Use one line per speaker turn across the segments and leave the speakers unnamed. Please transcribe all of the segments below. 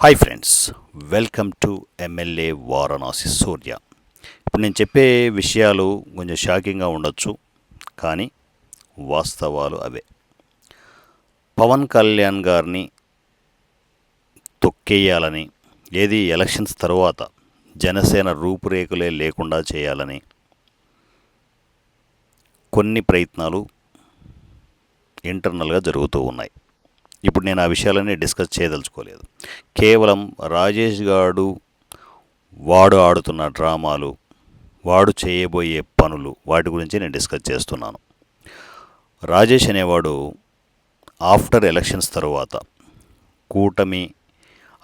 Hi friends welcome to MLA Varanasi Surya ఇప్పుడు నేను చెప్పే విషయాలు కొంచెం షాకింగ్గా ఉండొచ్చు కానీ వాస్తవాలు అవే. పవన్ కళ్యాణ్ గారిని తొక్కేయాలని ఏది ఎలక్షన్స్ తర్వాత జనసేన రూపురేఖలే లేకుండా చేయాలని కొన్ని ప్రయత్నాలు ఇంటర్నల్గా జరుగుతూ ఉన్నాయి. ఇప్పుడు నేను ఆ విషయాలన్నీ డిస్కస్ చేయదలుచుకోలేదు. కేవలం రాజేష్ గాడు వాడు ఆడుతున్న డ్రామాలు వాడు చేయబోయే పనులు వాటి గురించి నేను డిస్కస్ చేస్తున్నాను. రాజేష్ అనేవాడు ఆఫ్టర్ ఎలక్షన్స్ తరువాత కూటమి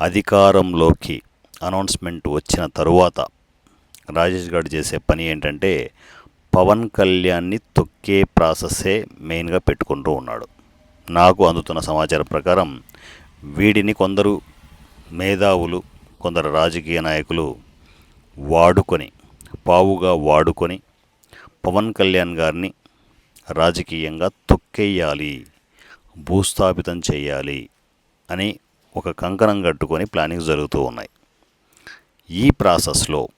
అధికారంలోకి అనౌన్స్మెంట్ వచ్చిన తరువాత రాజేష్ గారు చేసే పని ఏంటంటే పవన్ కళ్యాణ్ని తొక్కే ప్రాసెస్సే మెయిన్గా పెట్టుకుంటూ ఉన్నాడు. నాకు అందుతున్న సమాచారం ప్రకారం వీడిని కొందరు మేధావులు కొందరు రాజకీయ నాయకులు వాడుకొని పావుగా వాడుకొని పవన్ కళ్యాణ్ గారిని రాజకీయంగా తొక్కేయాలి భూస్థాపితం చేయాలి అని ఒక కంకణం కట్టుకొని ప్లానింగ్స్ జరుగుతూ ఉన్నాయి. ఈ ప్రాసెస్లో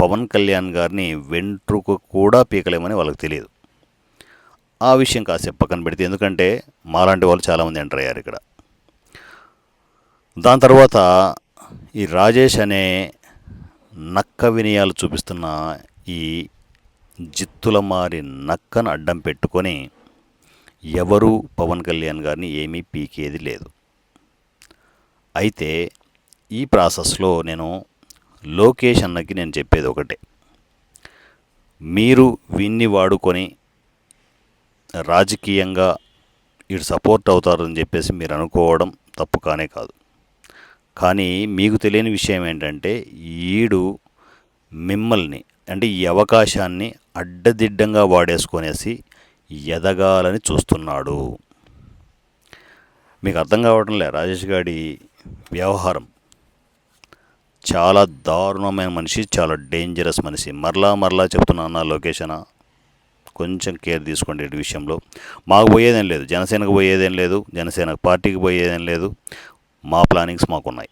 పవన్ కళ్యాణ్ గారిని వెంట్రుకు కూడా పీకలేమని వాళ్ళకి తెలియదు. ఆ విషయం కాసేపు పక్కన పెడితే ఎందుకంటే మాలాంటి వాళ్ళు చాలామంది ఎంటర్ అయ్యారు ఇక్కడ. దాని తర్వాత ఈ రాజేష్ అనే నక్క వినయాలు చూపిస్తున్న ఈ జిత్తుల మారి నక్కను అడ్డం పెట్టుకొని ఎవరు పవన్ కళ్యాణ్ గారిని ఏమీ పీకేది లేదు. అయితే ఈ ప్రాసెస్లో నేను లోకేష్ అన్నకి నేను చెప్పేది ఒకటే. మీరు విన్ని వాడుకొని రాజకీయంగా వీడు సపోర్ట్ అవుతారని చెప్పేసి మీరు అనుకోవడం తప్పు కానే కాదు. కానీ మీకు తెలియని విషయం ఏంటంటే ఈడు మిమ్మల్ని అంటే ఈ అవకాశాన్ని అడ్డదిడ్డంగా వాడేసుకొనేసి ఎదగాలని చూస్తున్నాడు. మీకు అర్థం కావటం లే రాజేష్ గారి వ్యవహారం. చాలా దారుణమైన మనిషి చాలా డేంజరస్ మనిషి. మరలా మరలా చెప్తున్నా లొకేషన్? కొంచెం కేర్ తీసుకోండి ఈ విషయంలో. మాకు పోయేదేం లేదు. జనసేనకు పోయేదేం లేదు. జనసేన పార్టీకి పోయేదేం లేదు. మా ప్లానింగ్స్ మాకున్నాయి.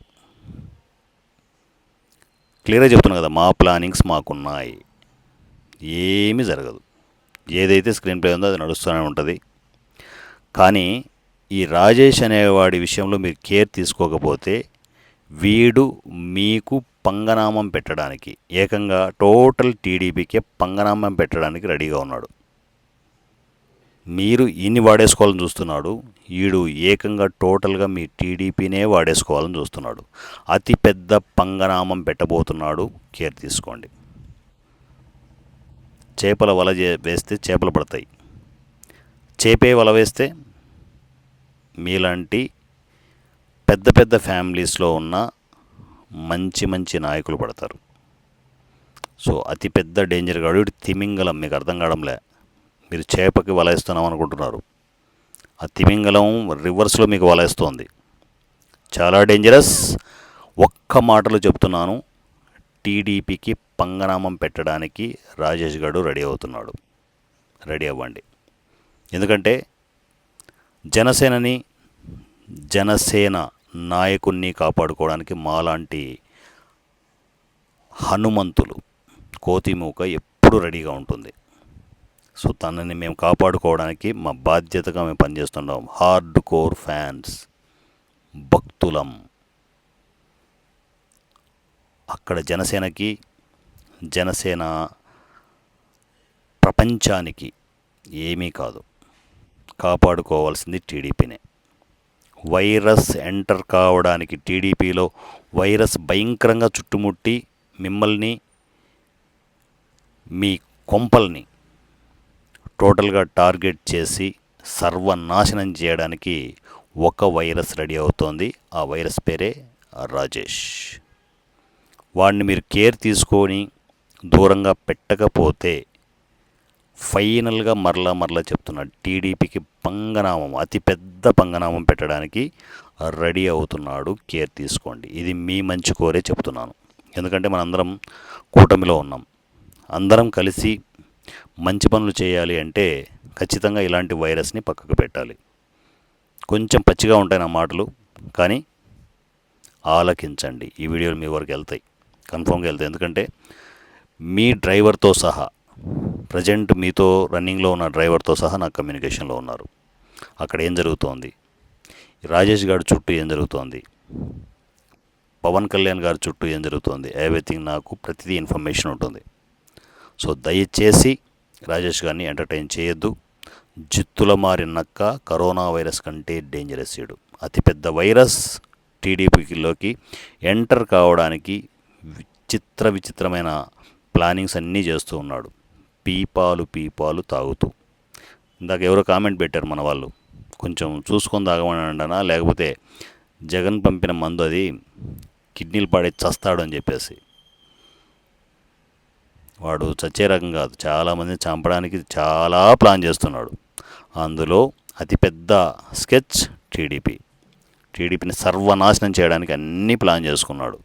క్లియర్గా చెప్తున్నాను కదా మా ప్లానింగ్స్ మాకున్నాయి. ఏమీ జరగదు. ఏదైతే స్క్రీన్ ప్లే ఉందో అది నడుస్తూనే ఉంటుంది. కానీ ఈ రాజేష్ అనేవాడి విషయంలో మీరు కేర్ తీసుకోకపోతే వీడు మీకు పంగనామం పెట్టడానికి ఏకంగా టోటల్ టీడీపీకే పంగనామం పెట్టడానికి రెడీగా ఉన్నాడు. మీరు ఇన్ని వాడేసుకోవాలని చూస్తున్నాడు. ఈడు ఏకంగా టోటల్గా మీ టీడీపీనే వాడేసుకోవాలని చూస్తున్నాడు. అతి పెద్ద పంగనామం పెట్టబోతున్నాడు. కేర్ తీసుకోండి. చేపల వల చే- వేస్తే చేపలు పడతాయి. చేపే వల వేస్తే మీలాంటి పెద్ద పెద్ద ఫ్యామిలీస్లో ఉన్న మంచి మంచి నాయకులు పడతారు. సో అతి పెద్ద డేంజర్ కాడు తిమింగలం మీకు అర్థం కావడంలే. మీరు చేపకి వలేస్తున్నాం అనుకుంటున్నారు. ఆ తిమింగలం రివర్స్లో మీకు వలేస్తోంది. చాలా డేంజరస్ ఒక్క మాటలు చెప్తున్నాను. టీడీపీకి పంగనామం పెట్టడానికి రాజేష్ గారు రెడీ అవుతున్నాడు. రెడీ అవ్వండి. ఎందుకంటే జనసేనని జనసేన నాయకుణ్ణి కాపాడుకోవడానికి మాలాంటి హనుమంతులు కోతిమూక ఎప్పుడు రెడీగా ఉంటుంది. సో తనని మేము కాపాడుకోవడానికి మా బాధ్యతగా మేము పనిచేస్తున్నాం హార్డ్ కోర్ ఫ్యాన్స్ భక్తులం. అక్కడ జనసేనకి జనసేన ప్రపంచానికి ఏమీ కాదు. కాపాడుకోవాల్సింది టీడీపీనే. వైరస్ ఎంటర్ కావడానికి టీడీపీలో వైరస్ భయంకరంగా చుట్టుముట్టి మిమ్మల్ని మీ కొంపల్ని టోటల్గా టార్గెట్ చేసి సర్వనాశనం చేయడానికి ఒక వైరస్ రెడీ అవుతోంది. ఆ వైరస్ పేరే రాజేష్. వాడిని మీరు కేర్ తీసుకొని దూరంగా పెట్టకపోతే ఫైనల్గా మరలా మరలా చెప్తున్నా టీడీపీకి పంగనామం అతి పెద్ద పంగనామం పెట్టడానికి రెడీ అవుతున్నాడు కేర్ తీసుకోండి. ఇది మీ మంచి కోరే చెప్తున్నాను. ఎందుకంటే మనందరం కూటమిలో ఉన్నాం. అందరం కలిసి మంచి పనులు చేయాలి అంటే ఖచ్చితంగా ఇలాంటి వైరస్ని పక్కకు పెట్టాలి. కొంచెం పచ్చిగా ఉంటాయి నా మాటలు కానీ ఆలకించండి. ఈ వీడియోలు మీ వరకు వెళ్తాయి కన్ఫామ్గా వెళ్తాయి. ఎందుకంటే మీ డ్రైవర్తో సహా ప్రజెంట్ మీతో రన్నింగ్లో ఉన్న డ్రైవర్తో సహా నాకు కమ్యూనికేషన్లో ఉన్నారు. అక్కడ ఏం జరుగుతోంది? రాజేష్ గారి చుట్టూ ఏం జరుగుతోంది? పవన్ కళ్యాణ్ గారి చుట్టూ ఏం జరుగుతోంది? ఎవ్రీథింగ్ నాకు ప్రతిదీ ఇన్ఫర్మేషన్ ఉంటుంది. సో దయచేసి రాజేష్ గారిని ఎంటర్టైన్ చేయొద్దు. జిత్తుల మారినక్క కరోనా వైరస్ కంటే డేంజరస్ సీడు అతిపెద్ద వైరస్ టీడీపీలోకి ఎంటర్ కావడానికి విచిత్ర విచిత్రమైన ప్లానింగ్స్ అన్నీ చేస్తూ ఉన్నాడు. పీపాలు పీపాలు తాగుతూ. ఇందాక ఎవరో కామెంట్ పెట్టారు మన వాళ్ళు. కొంచెం చూసుకొని తాగమనండనా? లేకపోతే జగన్ పంపిన మందు అది కిడ్నీలు పాడే చస్తాడు అని చెప్పేసి. వాడు చచ్చే రకం కాదు. చాలామందిని చంపడానికి చాలా ప్లాన్ చేస్తున్నాడు. అందులో అతిపెద్ద స్కెచ్ టీడీపీ. టీడీపీని సర్వనాశనం చేయడానికి అన్నీ ప్లాన్ చేసుకున్నాడు.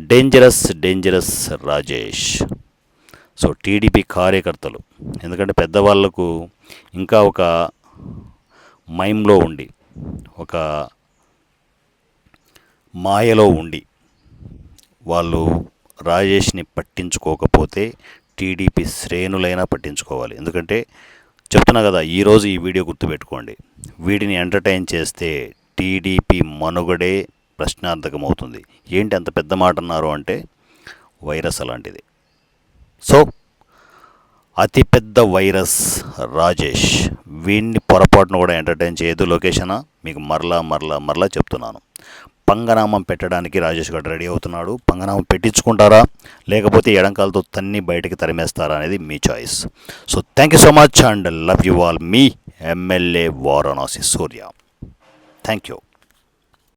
Dangerous dangerous Rajesh. So TDP కార్యకర్తలు ఎందుకంటే పెద్దవాళ్ళకు ఇంకా ఒక మైమ్లో ఉండి ఒక మాయలో ఉండి వాళ్ళు రాజేష్ని పట్టించుకోకపోతే టీడీపీ శ్రేణులైనా పట్టించుకోవాలి. ఎందుకంటే చెప్తున్నా కదా ఈరోజు ఈ వీడియో గుర్తుపెట్టుకోండి. వీటిని ఎంటర్టైన్ చేస్తే టీడీపీ మనుగడే ప్రశ్నార్థకమవుతుంది. ఏంటి అంత పెద్ద మాట అన్నారు అంటే వైరస్ అలాంటిది. సో అతిపెద్ద వైరస్ రాజేష్ వీడిని పొరపాటును కూడా ఎంటర్టైన్ చేయదు లొకేషనా? మీకు మరలా మరలా మరలా చెప్తున్నాను. పంగనామం పెట్టడానికి రాజేష్ గారు రెడీ అవుతున్నాడు. పంగనామం పెట్టించుకుంటారా? లేకపోతే ఎడంకాలతో తన్ని బయటికి తరిమేస్తారా అనేది మీ choice so thank you so much and love you all me MLA Varanasi Surya thank you